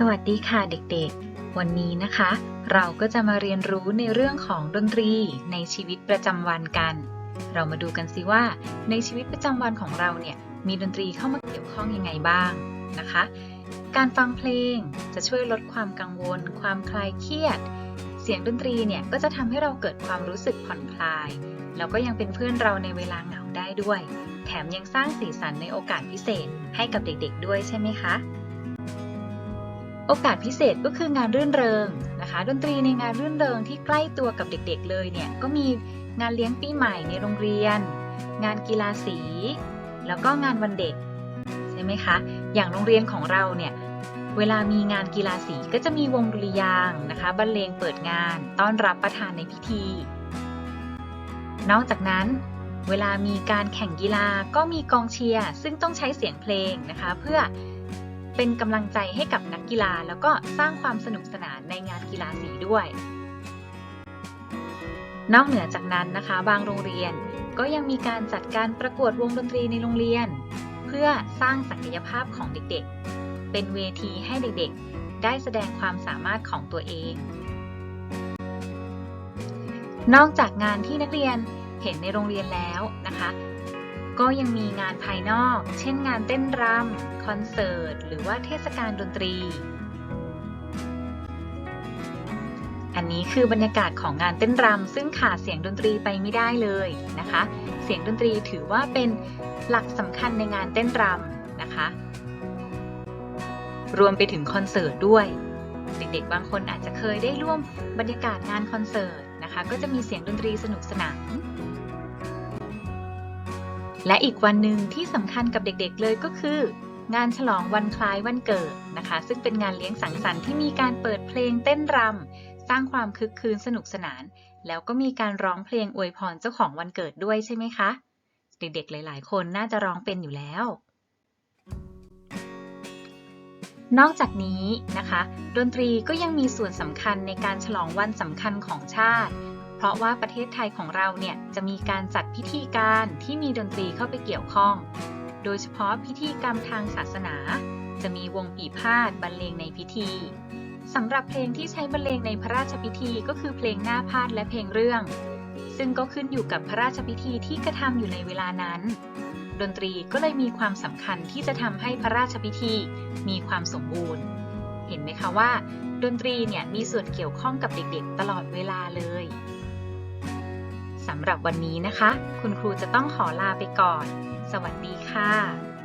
สวัสดีค่ะเด็กๆ วันนี้นะคะ เราก็จะมาเรียนรู้ในเรื่องของดนตรีในชีวิตประจำวันกัน เรามาดูกันสิว่า ในชีวิตประจำวันของเราเนี่ยมีดนตรีเข้ามาเกี่ยวข้องยังไงบ้างนะคะ การฟังเพลงจะช่วยลดความกังวล ความคลายเครียด เสียงดนตรีเนี่ยก็จะทำให้เราเกิดความรู้สึกผ่อนคลาย แล้วก็ยังเป็นเพื่อนเราในเวลาเหงาได้ด้วย แถมยังสร้างสีสันในโอกาสพิเศษให้กับเด็กๆ ด้วยใช่ไหมคะ โอกาสพิเศษก็คืองานรื่นเริงนะคะ ดนตรีในงานรื่นเริงที่ใกล้ตัวกับเด็กๆเลยเนี่ยก็มีงานเลี้ยงปีใหม่ในโรงเรียน งานกีฬาสี แล้วก็งานวันเด็กใช่ไหมคะ อย่างโรงเรียนของเราเนี่ยเวลามีงานกีฬาสีก็จะมีวงดุริยางนะคะบรรเลงเปิดงานต้อนรับประธานในพิธี นอกจากนั้น เวลามีการแข่งกีฬาก็มีกองเชียร์ซึ่งต้องใช้เสียงเพลงนะคะ เพื่อ เป็นกำลังใจให้กับนักกีฬา แล้วก็สร้างความสนุกสนานในงานกีฬาสีด้วย นอกเหนือจากนั้นนะคะ บางโรงเรียนก็ยังมีการจัดการประกวดวงดนตรีในโรงเรียน เพื่อสร้างศักยภาพของเด็กๆ เป็นเวทีให้เด็กๆ ได้แสดงความสามารถของตัวเอง นอกจากงานที่นักเรียนเห็นในโรงเรียนแล้วนะคะ ก็ยังมีงานภายนอก เช่นงานเต้นรำคอนเสิร์ต หรือว่าเทศกาลดนตรี อันนี้คือบรรยากาศของงานเต้นรำซึ่งขาดเสียงดนตรีไปไม่ได้เลยนะคะ เสียงดนตรีถือว่าเป็นหลักสำคัญในงานเต้นรำนะคะ รวมไปถึงคอนเสิร์ตด้วย เด็กๆ บางคนอาจจะเคยได้ร่วมบรรยากาศงานคอนเสิร์ตนะคะ ก็จะมีเสียงดนตรีสนุกสนาน และอีกวันหนึ่งที่สำคัญกับเด็กๆเลยก็คือ งานฉลองวันคล้ายวันเกิดนะคะ ซึ่งเป็นงานเลี้ยงสังสรรค์ที่มีการเปิดเพลงเต้นรำสร้างความคึกคืนสนุกสนาน แล้วก็มีการร้องเพลงอวยพรเจ้าของวันเกิดด้วยใช่ไหมคะ เด็กๆหลาย ๆ คนน่าจะร้องเป็นอยู่แล้วนอกจากนี้นะคะ ดนตรีก็ยังมีส่วนสำคัญในการฉลองวันสำคัญของชาติ เพราะว่าประเทศไทยของเราเนี่ยจะมีการจัดพิธีการที่มีดนตรีเข้าไปเกี่ยวข้อง โดยเฉพาะพิธีกรรมทางศาสนา จะมีวงปีพาดบรรเลงในพิธีสำหรับเพลงที่ใช้บรรเลงในพระราชพิธีก็คือเพลงหน้าพาดและเพลงเรื่อง ซึ่งก็ขึ้นอยู่กับพระราชพิธีที่กระทำอยู่ในเวลานั้น ดนตรีก็เลยมีความสำคัญที่จะทำให้พระราชพิธีมีความสมบูรณ์ เห็นไหมคะว่า ดนตรีเนี่ยมีส่วนเกี่ยวข้องกับเด็กๆ ตลอดเวลาเลย สำหรับวันนี้นะคะ คุณครูจะต้องขอลาไปก่อน สวัสดีค่ะ